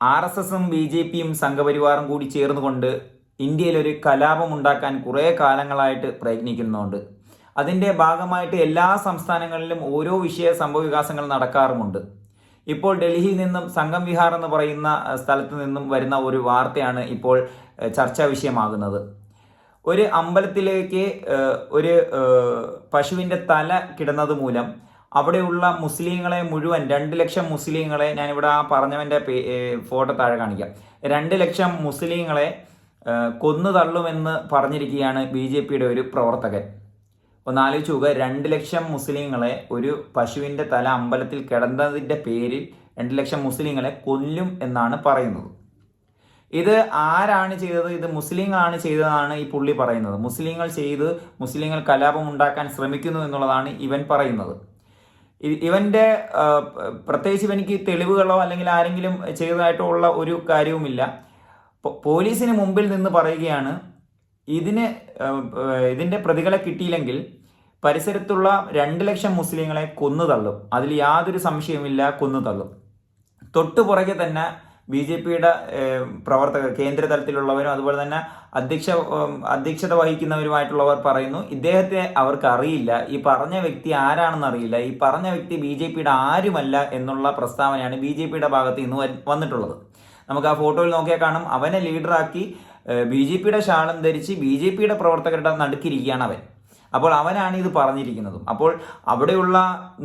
R S എസും B J പിയും സംഘപരിവാറും കൂടി ചേർന്നുകൊണ്ട് ഇന്ത്യയിൽ ഒരു കലാപം ഉണ്ടാക്കാൻ കുറേ കാലങ്ങളായിട്ട് പ്രയത്നിക്കുന്നുണ്ട്. അതിന്റെ ഭാഗമായിട്ട് എല്ലാ സംസ്ഥാനങ്ങളിലും ഓരോ വിഷയ സംഭവ വികാസങ്ങൾ നടക്കാറുമുണ്ട്. ഇപ്പോൾ ഡൽഹിയിൽ നിന്നും സംഘം വിഹാർ എന്ന് പറയുന്ന സ്ഥലത്ത് നിന്നും വരുന്ന ഒരു വാർത്തയാണ് ഇപ്പോൾ ചർച്ചാ വിഷയമാകുന്നത്. ഒരു അമ്പലത്തിലേക്ക് ഒരു പശുവിന്റെ തല കിടന്നത് മൂലം അവിടെയുള്ള മുസ്ലിങ്ങളെ മുഴുവൻ രണ്ട് ലക്ഷം മുസ്ലിങ്ങളെ ഞാനിവിടെ ആ പറഞ്ഞവന്റെ ഫോട്ടോ താഴെ കാണിക്കാം. രണ്ട് ലക്ഷം മുസ്ലിങ്ങളെ കൊന്നു തള്ളുമെന്ന് പറഞ്ഞിരിക്കുകയാണ് ബി ജെ പിയുടെ ഒരു പ്രവർത്തകൻ. ഒന്ന് ആലോചിച്ച് നോക്കുക രണ്ട് ലക്ഷം മുസ്ലിങ്ങളെ ഒരു പശുവിന്റെ തല അമ്പലത്തിൽ കിടന്നതിന്റെ പേരിൽ രണ്ട് ലക്ഷം മുസ്ലിങ്ങളെ കൊല്ലും എന്നാണ് പറയുന്നത്. ഇത് ആരാണ് ചെയ്തത്? ഇത് മുസ്ലിങ്ങളാണ് ചെയ്തതാണ് ഈ പുള്ളി പറയുന്നത്. മുസ്ലിങ്ങൾ ചെയ്ത് മുസ്ലിങ്ങൾ കലാപം ഉണ്ടാക്കാൻ ശ്രമിക്കുന്നു എന്നുള്ളതാണ് ഇവൻ പറയുന്നത്. ഇവന്റെ പ്രത്യേകിച്ച് ഇവനിക്ക് തെളിവുകളോ അല്ലെങ്കിൽ ആരെങ്കിലും ചെയ്തതായിട്ടോ ഉള്ള ഒരു കാര്യവുമില്ല. പോലീസിന് മുമ്പിൽ നിന്ന് പറയുകയാണ് ഇതിന് ഇതിന്റെ പ്രതികളെ കിട്ടിയില്ലെങ്കിൽ പരിസരത്തുള്ള രണ്ട് ലക്ഷം മുസ്ലിങ്ങളെ കൊന്നു തള്ളും. അതിൽ യാതൊരു സംശയവുമില്ല കൊന്നു തള്ളും. തൊട്ടു പുറകെ തന്നെ ബി ജെ പിയുടെ പ്രവർത്തകർ കേന്ദ്ര തലത്തിലുള്ളവരും അതുപോലെ തന്നെ അധ്യക്ഷ അധ്യക്ഷത വഹിക്കുന്നവരുമായിട്ടുള്ളവർ പറയുന്നു ഇദ്ദേഹത്തെ അവർക്ക് അറിയില്ല ഈ പറഞ്ഞ വ്യക്തി ആരാണെന്ന് അറിയില്ല. ഈ പറഞ്ഞ വ്യക്തി ബി ജെ പിയുടെ ആരുമല്ല എന്നുള്ള പ്രസ്താവനയാണ് ബി ജെ പിയുടെ ഭാഗത്ത് ഇന്ന് വന്നിട്ടുള്ളത്. നമുക്ക് ആ ഫോട്ടോയിൽ നോക്കിയാൽ കാണും. അവനെ ലീഡറാക്കി ബി ജെ പിയുടെ ശാലം ധരിച്ച് ബി ജെ പിയുടെ പ്രവർത്തകരുടെ നടുക്കിരിക്കുകയാണ് അവൻ. അപ്പോൾ അവനാണ് ഇത് പറഞ്ഞിരിക്കുന്നതും. അപ്പോൾ അവിടെയുള്ള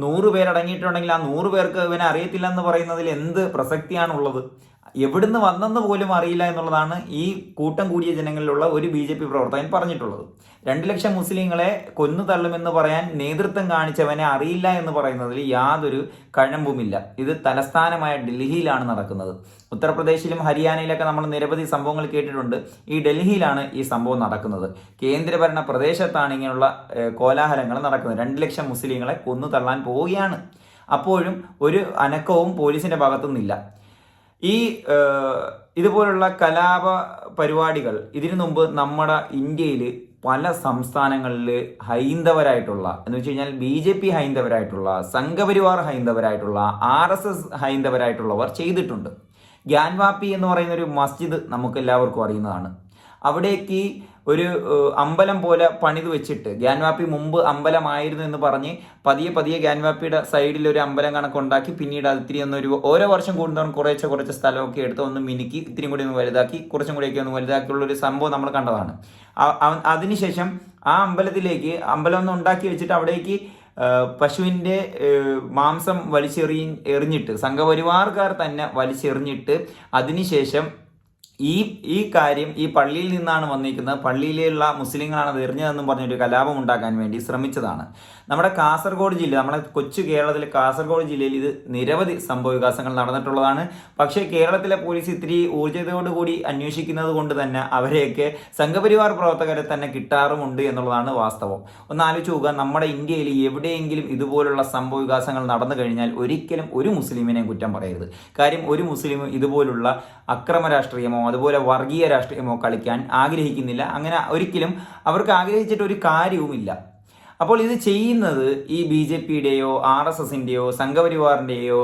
നൂറ് പേരടങ്ങിയിട്ടുണ്ടെങ്കിൽ ആ നൂറ് പേർക്ക് ഇവനെ അറിയത്തില്ല എന്ന് പറയുന്നതിൽ എന്ത് പ്രസക്തിയാണുള്ളത്? എവിടുന്ന് വന്നെന്ന് പോലും അറിയില്ല എന്നുള്ളതാണ് ഈ കൂട്ടം കൂടിയ ജനങ്ങളിലുള്ള ഒരു ബി ജെ പി പ്രവർത്തകൻ പറഞ്ഞിട്ടുള്ളത്. രണ്ട് ലക്ഷം മുസ്ലിങ്ങളെ കൊന്നു തള്ളുമെന്ന് പറയാൻ നേതൃത്വം കാണിച്ചവനെ അറിയില്ല എന്ന് പറയുന്നതിൽ യാതൊരു കഴമ്പുമില്ല. ഇത് തലസ്ഥാനമായ ഡൽഹിയിലാണ് നടക്കുന്നത്. ഉത്തർപ്രദേശിലും ഹരിയാനയിലൊക്കെ നമ്മൾ നിരവധി സംഭവങ്ങൾ കേട്ടിട്ടുണ്ട്. ഈ ഡൽഹിയിലാണ് ഈ സംഭവം നടക്കുന്നത്. കേന്ദ്രഭരണ പ്രദേശത്താണ് ഇങ്ങനെയുള്ള കോലാഹലങ്ങൾ നടക്കുന്നത്. രണ്ട് ലക്ഷം മുസ്ലിങ്ങളെ കൊന്നു തള്ളാൻ പോവുകയാണ്. അപ്പോഴും ഒരു അനക്കവും പോലീസിന്റെ ഭാഗത്തുനിന്നില്ല. ഈ ഇതുപോലുള്ള കലാപ പരിപാടികൾ ഇതിനു മുമ്പ് നമ്മുടെ ഇന്ത്യയിൽ പല സംസ്ഥാനങ്ങളിൽ ഹൈന്ദവരായിട്ടുള്ള എന്ന് വെച്ച് കഴിഞ്ഞാൽ ബി ജെ പി ഹൈന്ദവരായിട്ടുള്ള സംഘപരിവാർ ഹൈന്ദവരായിട്ടുള്ള ആർ എസ് എസ് ഹൈന്ദവരായിട്ടുള്ളവർ ചെയ്തിട്ടുണ്ട്. ഗ്യാൻവാപ്പി എന്ന് പറയുന്ന ഒരു മസ്ജിദ് നമുക്ക് എല്ലാവർക്കും അറിയുന്നതാണ്. അവിടേക്ക് ഒരു അമ്പലം പോലെ പണിത് വെച്ചിട്ട് ഗ്യാൻവാപ്പി മുമ്പ് അമ്പലമായിരുന്നു എന്ന് പറഞ്ഞ് പതിയെ പതിയെ ഗ്യാൻവാപ്പിയുടെ സൈഡിൽ ഒരു അമ്പലം കണക്കുണ്ടാക്കി പിന്നീട് അത് ഇത്തിരി ഒന്നൊരു ഓരോ വർഷം കൂടുന്നവരും കുറേശ്ശെ കുറച്ച് സ്ഥലമൊക്കെ എടുത്ത് ഒന്ന് മിനുക്കി ഇത്തിരി കൂടി ഒന്ന് വലുതാക്കി കുറച്ചും കൂടിയൊക്കെ ഒന്ന് വലുതാക്കിയുള്ള ഒരു സംഭവം നമ്മൾ കണ്ടതാണ്. അതിനുശേഷം ആ അമ്പലത്തിലേക്ക് അമ്പലം ഒന്ന് ഉണ്ടാക്കി വെച്ചിട്ട് അവിടേക്ക് പശുവിന്റെ മാംസം വലിച്ചെറി എറിഞ്ഞിട്ട് സംഘപരിവാർക്കാർ തന്നെ വലിച്ചെറിഞ്ഞിട്ട് അതിനുശേഷം ഈ ഈ കാര്യം ഈ പള്ളിയിൽ നിന്നാണ് വന്നിരിക്കുന്നത്. പള്ളിയിലുള്ള മുസ്ലിങ്ങളാണ് അത് എറിഞ്ഞതെന്നും പറഞ്ഞൊരു കലാപം ഉണ്ടാക്കാൻ വേണ്ടി ശ്രമിച്ചതാണ്. നമ്മുടെ കാസർഗോഡ് ജില്ല നമ്മുടെ കൊച്ചു കേരളത്തിലെ കാസർഗോഡ് ജില്ലയിൽ ഇത് നിരവധി സംഭവവികാസങ്ങൾ നടന്നിട്ടുള്ളതാണ്. പക്ഷേ കേരളത്തിലെ പോലീസ് ഇത്തിരി ഊർജതയോടുകൂടി അന്വേഷിക്കുന്നത് കൊണ്ട് തന്നെ അവരെയൊക്കെ സംഘപരിവാർ പ്രവർത്തകരെ തന്നെ കിട്ടാറുമുണ്ട് എന്നുള്ളതാണ് വാസ്തവം. ഒന്ന് ആലോചിച്ച് നോക്കുക നമ്മുടെ ഇന്ത്യയിൽ എവിടെയെങ്കിലും ഇതുപോലുള്ള സംഭവവികാസങ്ങൾ നടന്നു കഴിഞ്ഞാൽ ഒരിക്കലും ഒരു മുസ്ലിമിനെയും കുറ്റം പറയരുത്. കാര്യം ഒരു മുസ്ലിം ഇതുപോലുള്ള അക്രമ രാഷ്ട്രീയമോ അതുപോലെ വർഗീയ രാഷ്ട്രീയമോ കളിക്കാൻ ആഗ്രഹിക്കുന്നില്ല. അങ്ങനെ ഒരിക്കലും അവർക്ക് ആഗ്രഹിച്ചിട്ട് ഒരു കാര്യവുമില്ല. അപ്പോൾ ഇത് ചെയ്യുന്നത് ഈ ബി ജെ പിയുടെയോ ആർ എസ് എസിന്റെയോ സംഘപരിവാറിന്റെയോ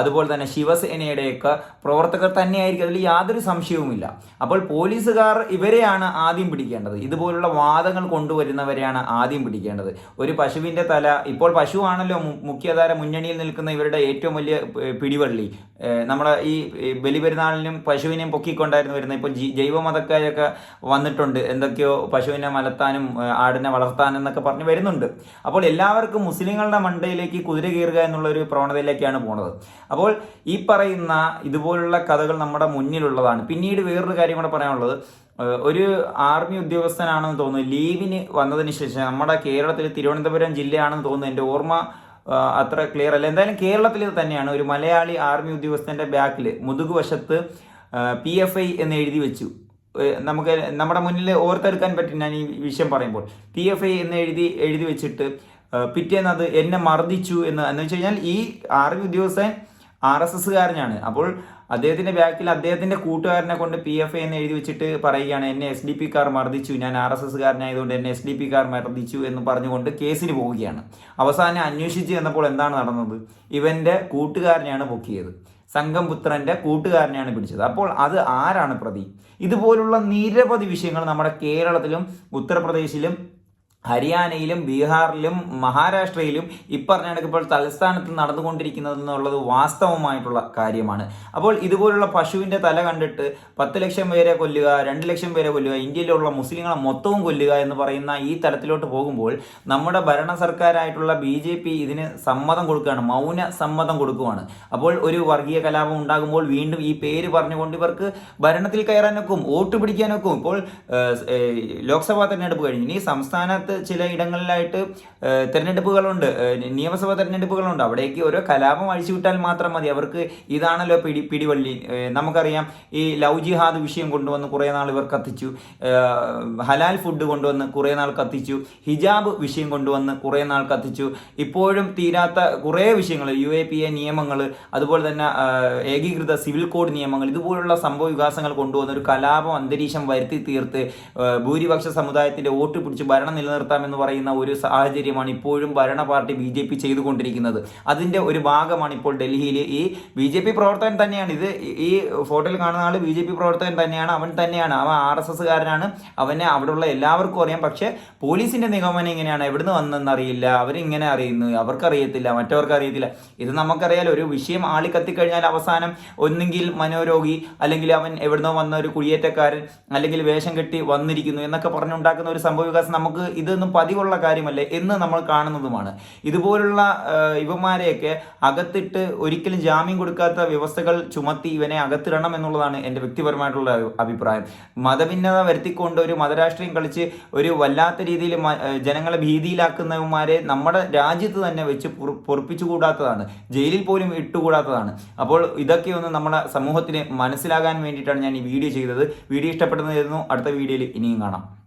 അതുപോലെ തന്നെ ശിവസേനയുടെയൊക്കെ പ്രവർത്തകർ തന്നെയായിരിക്കും. അതിൽ യാതൊരു സംശയവുമില്ല. അപ്പോൾ പോലീസുകാർ ഇവരെയാണ് ആദ്യം പിടിക്കേണ്ടത്. ഇതുപോലുള്ള വാദങ്ങൾ കൊണ്ടുവരുന്നവരെയാണ് ആദ്യം പിടിക്കേണ്ടത്. ഒരു പശുവിന്റെ തല ഇപ്പോൾ പശുവാണല്ലോ മുഖ്യധാര മുന്നണിയിൽ നിൽക്കുന്ന ഇവരുടെ ഏറ്റവും വലിയ പിടിവള്ളി. നമ്മുടെ ഈ ബലിപെരുന്നാളിനും പശുവിനെയും പൊക്കിക്കൊണ്ടായിരുന്നു വരുന്നത്. ഇപ്പോൾ ജൈവമതക്കാരൊക്കെ വന്നിട്ടുണ്ട്. എന്തൊക്കെയോ പശുവിനെ മലത്താനും ആടിനെ വളർത്താനും എന്നൊക്കെ പറഞ്ഞ് വരുന്നുണ്ട്. അപ്പോൾ എല്ലാവർക്കും മുസ്ലിങ്ങളുടെ മണ്ടയിലേക്ക് കുതിര കയറുക എന്നുള്ള ഒരു പ്രവണതയിലേക്കാണ് പോണത്. അപ്പോൾ ഈ പറയുന്ന ഇതുപോലുള്ള കഥകൾ നമ്മുടെ മുന്നിലുള്ളതാണ്. പിന്നീട് വേറൊരു കാര്യം കൂടെ പറയാനുള്ളത്. ഒരു ആർമി ഉദ്യോഗസ്ഥനാണെന്ന് തോന്നുന്നു. ലീവിന് വന്നതിന് ശേഷം നമ്മുടെ കേരളത്തിൽ തിരുവനന്തപുരം ജില്ലയാണെന്ന് തോന്നുന്നു. എന്റെ ഓർമ്മ അത്ര ക്ലിയർ അല്ല. എന്തായാലും കേരളത്തിൽ തന്നെയാണ്. ഒരു മലയാളി ആർമി ഉദ്യോഗസ്ഥന്റെ ബാക്കിൽ മുതുകുവശത്ത് പി എഫ് ഐ എന്ന് എഴുതി വെച്ചു. നമുക്ക് നമ്മുടെ മുന്നിൽ ഓർത്തെടുക്കാൻ പറ്റും ഞാൻ ഈ വിഷയം പറയുമ്പോൾ പി എഫ് ഐ എന്ന് എഴുതി എഴുതി വെച്ചിട്ട് പിറ്റേന്ന് അത് എന്നെ മർദ്ദിച്ചു എന്ന് എന്ന് വെച്ച് കഴിഞ്ഞാൽ ഈ ആർമി ഉദ്യോഗസ്ഥൻ ആർ എസ് എസ്സുകാരനാണ്. അപ്പോൾ അദ്ദേഹത്തിന്റെ ബാക്കിൽ അദ്ദേഹത്തിന്റെ കൂട്ടുകാരനെ കൊണ്ട് പി എഫ് ഐ എന്ന് എഴുതി വെച്ചിട്ട് പറയുകയാണ് എന്നെ എസ് ഡി പി കാർ മർദ്ദിച്ചു. ഞാൻ ആർ എസ് എസ്സുകാരനായതുകൊണ്ട് എന്നെ എസ് ഡി പി കാർ മർദ്ദിച്ചു എന്ന് പറഞ്ഞുകൊണ്ട് കേസിന് പോവുകയാണ്. അവസാനം അന്വേഷിച്ച് ചെന്നപ്പോൾ എന്താണ് നടന്നത്? ഇവന്റെ കൂട്ടുകാരനെയാണ് പൊക്കിയത്. സംഘം പുത്രന്റെ കൂട്ടുകാരനെയാണ് പിടിച്ചത്. അപ്പോൾ അത് ആരാണ് പ്രതി? ഇതുപോലുള്ള നിരവധി വിഷയങ്ങൾ നമ്മുടെ കേരളത്തിലും ഉത്തർപ്രദേശിലും ഹരിയാനയിലും ബീഹാറിലും മഹാരാഷ്ട്രയിലും ഇപ്പറഞ്ഞ കണക്ക് ഇപ്പോൾ തലസ്ഥാനത്ത് നടന്നുകൊണ്ടിരിക്കുന്നത് എന്നുള്ളത് വാസ്തവമായിട്ടുള്ള കാര്യമാണ്. അപ്പോൾ ഇതുപോലുള്ള പശുവിന്റെ തല കണ്ടിട്ട് പത്ത് ലക്ഷം പേരെ കൊല്ലുക രണ്ട് ലക്ഷം പേരെ കൊല്ലുക ഇന്ത്യയിലുള്ള മുസ്ലിങ്ങളെ മൊത്തവും കൊല്ലുക എന്ന് പറയുന്ന ഈ തലത്തിലോട്ട് പോകുമ്പോൾ നമ്മുടെ ഭരണ സർക്കാരായിട്ടുള്ള ബി ജെ പി ഇതിന് സമ്മതം കൊടുക്കുകയാണ് മൗന സമ്മതം കൊടുക്കുകയാണ് അപ്പോൾ ഒരു വർഗീയ കലാപം ഉണ്ടാകുമ്പോൾ വീണ്ടും ഈ പേര് പറഞ്ഞുകൊണ്ട് ഇവർക്ക് ഭരണത്തിൽ കയറാനൊക്കും വോട്ട് പിടിക്കാനൊക്കും. ഇപ്പോൾ ലോക്സഭാ തെരഞ്ഞെടുപ്പ് കഴിഞ്ഞു. ഇനി സംസ്ഥാനത്ത് ചില ഇടങ്ങളിലായിട്ട് തിരഞ്ഞെടുപ്പുകളുണ്ട്. നിയമസഭാ തിരഞ്ഞെടുപ്പുകളുണ്ട്. അവിടേക്ക് ഓരോ കലാപം അഴിച്ചുവിട്ടാൽ മാത്രം മതി. അവർക്ക് ഇതാണല്ലോ പിടി പിടിവള്ളി. നമുക്കറിയാം ഈ ലവ് ജിഹാദ് വിഷയം കൊണ്ടുവന്ന് കുറേ നാൾ ഇവർ കത്തിച്ചു. ഹലാൽ ഫുഡ് കൊണ്ടുവന്ന് കുറേ നാൾ കത്തിച്ചു. ഹിജാബ് വിഷയം കൊണ്ടുവന്ന് കുറേ നാൾ കത്തിച്ചു. ഇപ്പോഴും തീരാത്ത കുറേ വിഷയങ്ങൾ യു എ പി എ നിയമങ്ങൾ അതുപോലെ തന്നെ ഏകീകൃത സിവിൽ കോഡ് നിയമങ്ങൾ ഇതുപോലുള്ള സംഭവ വികാസങ്ങൾ കൊണ്ടുവന്ന് ഒരു കലാപം അന്തരീക്ഷം വരുത്തി തീർത്ത് ഭൂരിപക്ഷ സമുദായത്തിന്റെ വോട്ട് പിടിച്ച് ഭരണം നിലനിർത്താമെന്ന് പറയുന്ന ഒരു സാഹചര്യമാണ് ഇപ്പോഴും ഭരണ പാർട്ടി ബി ജെ പി ചെയ്തുകൊണ്ടിരിക്കുന്നത്. അതിന്റെ ഒരു ഭാഗമാണ് ഇപ്പോൾ ഡൽഹിയിൽ ഈ ബി ജെ പി പ്രവർത്തകൻ തന്നെയാണ്. ഇത് ഈ ഫോട്ടോയിൽ കാണുന്ന ആൾ ബി ജെ പി പ്രവർത്തകൻ തന്നെയാണ്. അവൻ തന്നെയാണ്. അവൻ ആർ എസ് എസ്സുകാരനാണ്. അവനെ അവിടെയുള്ള എല്ലാവർക്കും അറിയാം. പക്ഷേ പോലീസിന്റെ നിഗമനം ഇങ്ങനെയാണ് എവിടുന്ന് വന്നെന്ന് അറിയില്ല. അവരിങ്ങനെ അറിയുന്നു? അവർക്കറിയത്തില്ല. മറ്റവർക്ക് അറിയത്തില്ല. ഇത് നമുക്കറിയാൽ ഒരു വിഷയം ആളി കത്തിക്കഴിഞ്ഞാൽ അവസാനം ഒന്നുകിൽ മനോരോഗി അല്ലെങ്കിൽ അവൻ എവിടുന്നോ വന്ന ഒരു കുടിയേറ്റക്കാരൻ അല്ലെങ്കിൽ വേഷം കെട്ടി വന്നിരിക്കുന്നു എന്നൊക്കെ പറഞ്ഞുണ്ടാക്കുന്ന ഒരു സംഭവ വികാസം നമുക്ക് ഇതൊന്നും പതിവുള്ള കാര്യമല്ല എന്ന് നമ്മൾ കാണുന്നതുമാണ്. ഇതുപോലുള്ള ഇവന്മാരെയൊക്കെ അകത്തിട്ട് ഒരിക്കലും ജാമ്യം കൊടുക്കാത്ത വ്യവസ്ഥകൾ ചുമത്തി ഇവനെ അകത്തിടണം എന്നുള്ളതാണ് എന്റെ വ്യക്തിപരമായിട്ടുള്ള അഭിപ്രായം. മതഭിന്നത വരുത്തിക്കൊണ്ട് ഒരു മതരാഷ്ട്രീയം കളിച്ച് ഒരു വല്ലാത്ത രീതിയിൽ ജനങ്ങളെ ഭീതിയിലാക്കുന്നവന്മാരെ നമ്മുടെ രാജ്യത്ത് തന്നെ വെച്ച് പൊറ- പൊറപ്പിച്ചുകൂടാത്തതാണ്. ജയിലിൽ പോലും ഇട്ടുകൂടാത്തതാണ്. അപ്പോൾ ഇതൊക്കെ ഒന്ന് നമ്മുടെ സമൂഹത്തിന് മനസ്സിലാകാൻ വേണ്ടിയിട്ടാണ് ഞാൻ ഈ വീഡിയോ ചെയ്തത്. വീഡിയോ ഇഷ്ടപ്പെടുന്നതായിരുന്നു അടുത്ത വീഡിയോയിൽ ഇനിയും കാണാം.